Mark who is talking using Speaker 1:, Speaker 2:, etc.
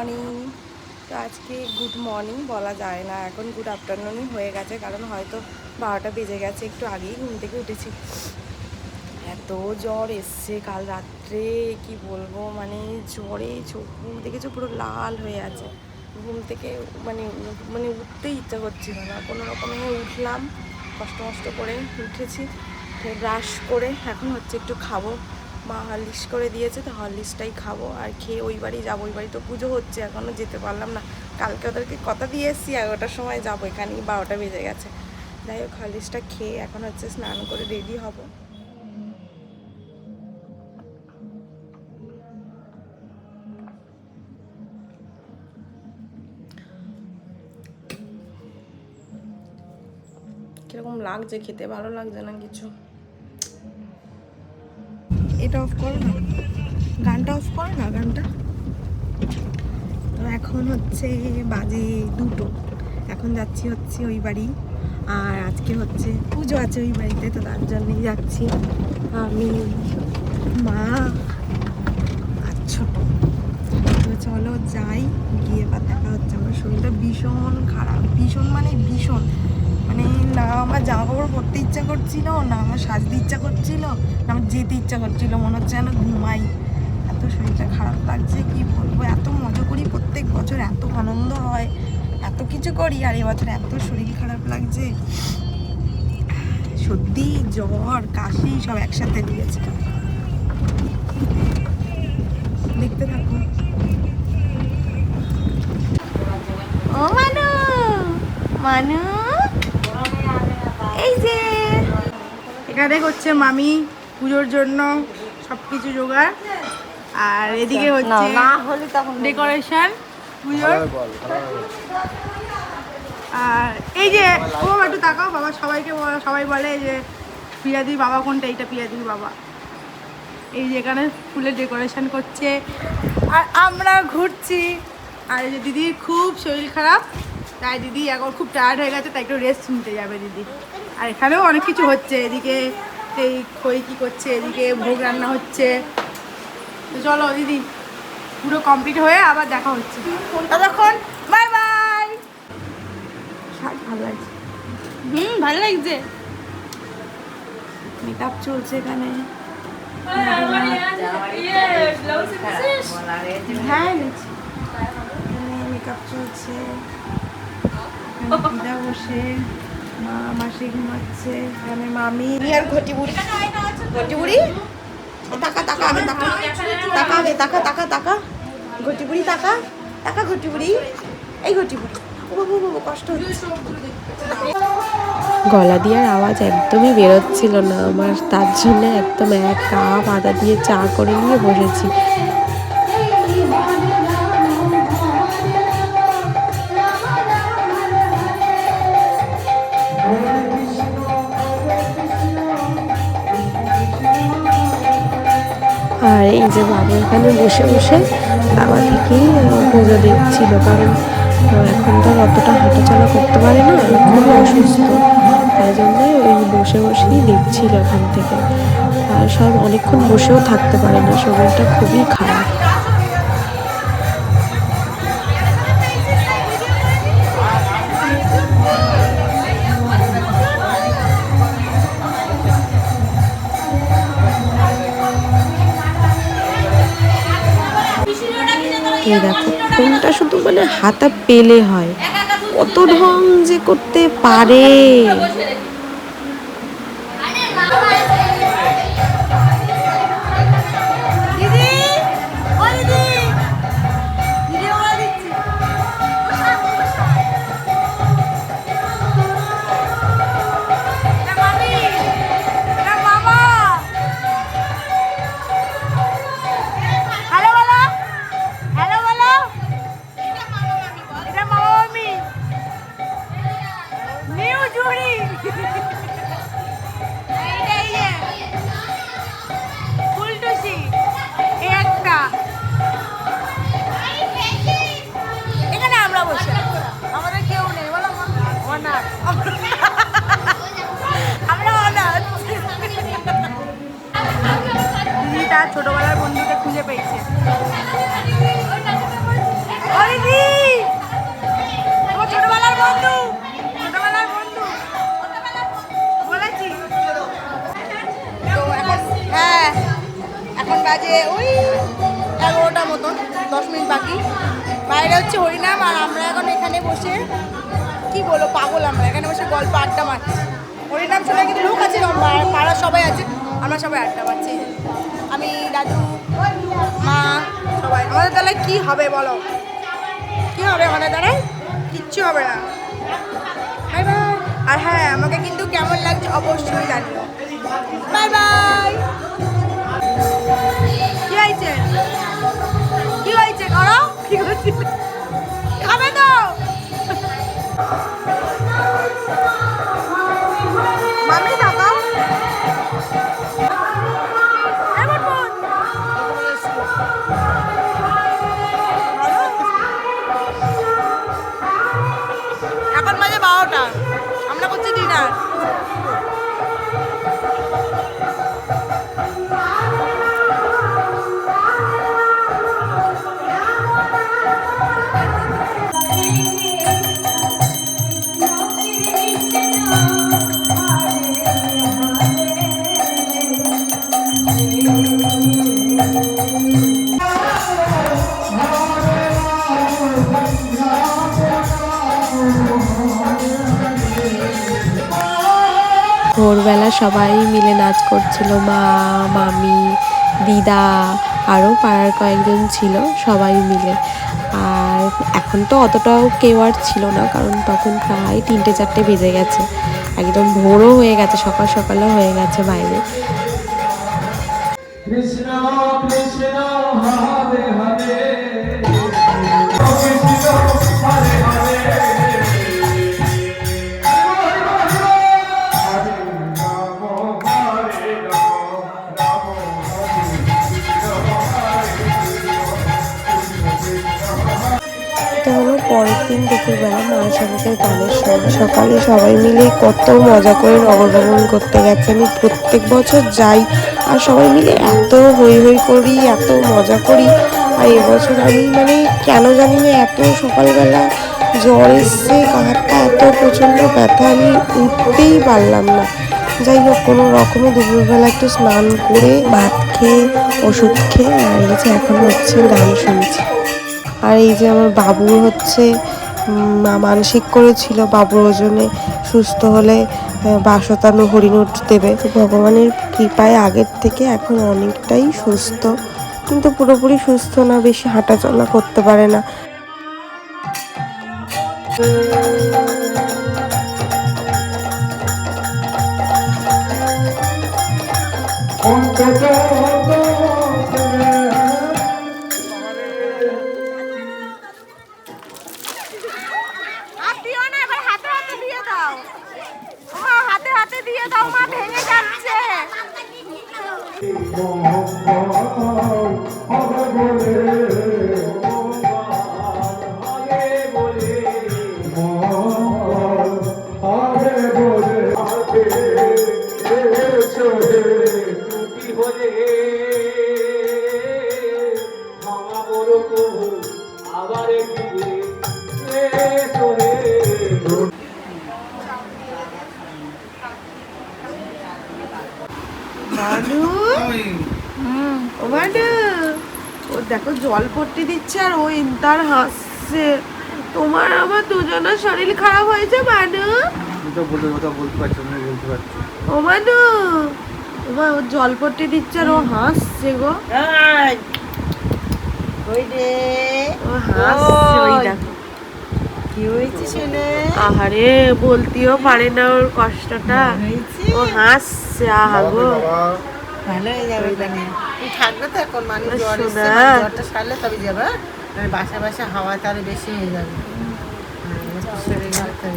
Speaker 1: Morning তো আজকে good morning বলা যায় না। এখন গুড আফটারনুনই হয়ে গেছে, কারণ হয়তো বারোটা বেজে গেছে, একটু আগেই ঘুম থেকে উঠেছি। এত জ্বর এসছে কাল রাত্রে, কি বলব? মানে জ্বরে চোখ, ঘুম দেখেছ পুরো লাল হয়ে আছে। ঘুম থেকে মানে মানে উঠতেই ইচ্ছা করছিল না। কোনো রকমে উঠলাম, কষ্ট মষ্ট করে উঠেছি ব্রাশ করে এখন হচ্ছে একটু খাব। মা হরলিক্স করে দিয়েছে, তো হরলিক্সটাই খাব। আর খেয়ে ওই বাড়ি যাব, ওই বাড়ি তো পুজো হচ্ছে, এখনও যেতে পারলাম না। কালকে ওদেরকে কথা দিয়ে এসেছি এগারোটার সময় যাব, এখানেই বারোটা বেজে গেছে। যাই হোক, হরলিক্সটা খেয়ে এখন হচ্ছে স্নান করে রেডি হব। কীরকম লাগছে খেতে? ভালো লাগছে না কিছু? এটা অফ করো না। গানটা অফ করো না, গানটা? তো এখন হচ্ছে বাজে দুটো। এখন যাচ্ছি হচ্ছে ওই বাড়ি, আর আজকে হচ্ছে পুজো আছে ওই বাড়িতে, তো তার জন্যই যাচ্ছি। আমি, মা তো চলো যাই, গিয়ে বা দেখা হচ্ছে। আমার শরীরটা ভীষণ খারাপ। ভীষণ মানে ভীষণ। মানে না, আমার জামা কাপড় পরতে ইচ্ছা করছিল না, আমার সাজতে ইচ্ছা করছিল, না, আমার যেতে ইচ্ছা করছিল, মনে হচ্ছে যেন ঘুমাই। এত শরীরটা খারাপ লাগছে, কি বলব? এত মজা করি প্রত্যেক বছর, এত আনন্দ হয়, এত কিছু করি, আর এবছর এত শরীর খারাপ লাগছে। সর্দি, জ্বর, কাশি, সব একসাথে দিয়েছে দেখতে থাকো। মানু! মানু! এই যে।
Speaker 2: এখানে করছে মামি পুজোর জন্য সবকিছু জোগাড়। আর এদিকে হচ্ছে
Speaker 1: হলে
Speaker 2: ডেকোরেশন পুজোর। আর এই যে ও বাবা একটু তাকাও বাবা সবাইকে সবাই বলে যে প্রিয়াদির বাবা কোনটা এইটা প্রিয়াদির বাবা। এই যে এখানে ফুলের ডেকোরেশন করছে। আর আমরা ঘুরছি। আর এই যে দিদির খুব শরীর খারাপ তাই দিদি এখন খুব টায়ার্ড হয়ে গেছে তাই একটু রেস্ট নিতে যাবে দিদি। আর এখানেও অনেক কিছু হচ্ছে। এদিকে এই খই কি করছে এদিকে ভোগ রান্না হচ্ছে। তো চলো দিদি পুরো কমপ্লিট হয়ে আবার দেখা হচ্ছে। ততক্ষণ বাই বাই
Speaker 1: শাক ভালো লাগছে।
Speaker 2: হুম ভালো লাগছে।
Speaker 1: মেকআপ চলছে এখানে। হ্যাঁ মেকআপ চলছে। বসে। মা মাসি ঘুমাচ্ছে এখানে মামি। আর ঘটি বুড়ি? ঘটি বুড়ি? তাকা তাকা আগে তাকা। তাকা আগে তাকা তাকা তাকা। ঘটি বুড়ি তাকা তাকা ঘটি বুড়ি। এই ঘটি বুড়ি। ও বাবু কষ্ট হচ্ছে।
Speaker 3: গলা দিয়ার আওয়াজ একদমই বেরোচ্ছিল না। আমার তার জন্য একদম এক কাপ আদা দিয়ে চা করে নিয়ে বসেছি। যে বাবা এখানে বসে বসে বাবা থেকেই পুজো দিচ্ছিল, কারণ এখন তো অতটা হাঁটাচলা করতে পারে না খুবই অসুস্থ। তাই জন্য ওই বসে বসেই দেখছিল এখান থেকে। আর সব অনেকক্ষণ বসেও থাকতে পারে না, শরীরটা খুবই খারাপ। এই দেখো ফোনটা শুধু মানে হাতা পেলে হয়। কত ঢং যে করতে পারে।
Speaker 2: বসে আমাদের কেউ নেই, বলো অনাথ। আমরা অনাথ। দিদি তার ছোটবেলার বন্ধুকে খুঁজে পেয়েছে। ছোটবেলার বন্ধু। তো এখন হ্যাঁ এখন বাজে ওই এগারোটা মতন, দশ মিনিট বাকি। বাইরে হচ্ছে হরিনাম আর আমরা এখন এখানে বসে, কি বলব, পাগল আমরা। এখানে বসে গল্প আড্ডা মারছি। হরিনাম শুনে কিন্তু লোক আছে পা- পাড়ার সবাই আছে, আমরা সবাই আড্ডা মারছি। আমি, দাদু, মা, সবাই। আমাদের তাহলে কি হবে বলো? কি হবে আমাদের দ্বারা কিচ্ছু হবে না। আর হ্যাঁ আমাকে কিন্তু কেমন লাগছে অবশ্যই জানিও। বাই বাই
Speaker 1: ভোরবেলা সবাই মিলে নাচ করছিল, মা, মামি, দিদা, আরও পাড়ার কয়েকজন ছিল সবাই মিলে। আর এখন তো অতটাও কেউ আর ছিল না, কারণ তখন প্রায় তিনটে, চারটে বেজে গেছে। একদম ভোরও হয়ে গেছে, সকাল সকালও হয়ে গেছে বাইরে।
Speaker 4: Krishna Krishna Hare Hare
Speaker 1: এটা হলো। পরের দিন দুপুরবেলা মা সবাইকে গানের সময় সকালে সবাই মিলে কত মজা করে নগরভ্রমণ করতে গেছে। আমি প্রত্যেক বছর যাই আর সবাই মিলে এত হই হই করি, এত মজা করি। আর এবছর আমি মানে কেন জানি না, এত সকালবেলা জ্বর এসছে কাহারটা এত প্রচণ্ড ব্যথা, আমি উঠতেই পারলাম না। যাই হোক, কোনো রকমে দুপুরবেলা একটু স্নান করে ভাত খেয়ে, ওষুধ খেয়ে, আর এখন হচ্ছে গান শুনছি। আর এই যে আমার বাবু হচ্ছে মানসিক করেছিল বাবুর ওজনে, সুস্থ হলে বাসতানু হরিণুট দেবে। ভগবানের কৃপায় আগের থেকে এখন অনেকটাই সুস্থ। কিন্তু পুরোপুরি সুস্থ না, বেশি হাঁটাচলা করতে পারে না।
Speaker 2: আর দিয়ে দাও মা ভেঙে যাচ্ছে দেখো জল পড়তে দিচ্ছে আর ও ইন্তার হাসছে। তোমার আমার দুজনের শরীর খারাপ হয়েছে মানু?
Speaker 5: তো বলতে কথা বলতে পারছি না বলতে পারছি।
Speaker 2: ও মানু তোমার ও জল পড়তে দিচ্ছে আর ও হাসছে গো।
Speaker 6: ওই রে।
Speaker 2: ও হাসছে ওই। দেখো।
Speaker 6: কি হয়েছে শুনে?
Speaker 2: আহারে বলতেও পারে না ওর কষ্টটা। ও হাসছে আহা গো।
Speaker 6: ভালো হয়ে যাবে মানে তুই থাকবে তো এখন মানুষ জ্বর এসছে। মানে জ্বরটা সারলে তবে যাবে হ্যাঁ? বাসা বাসা হাওয়া তার বেশি হয়ে যাবে হ্যাঁ,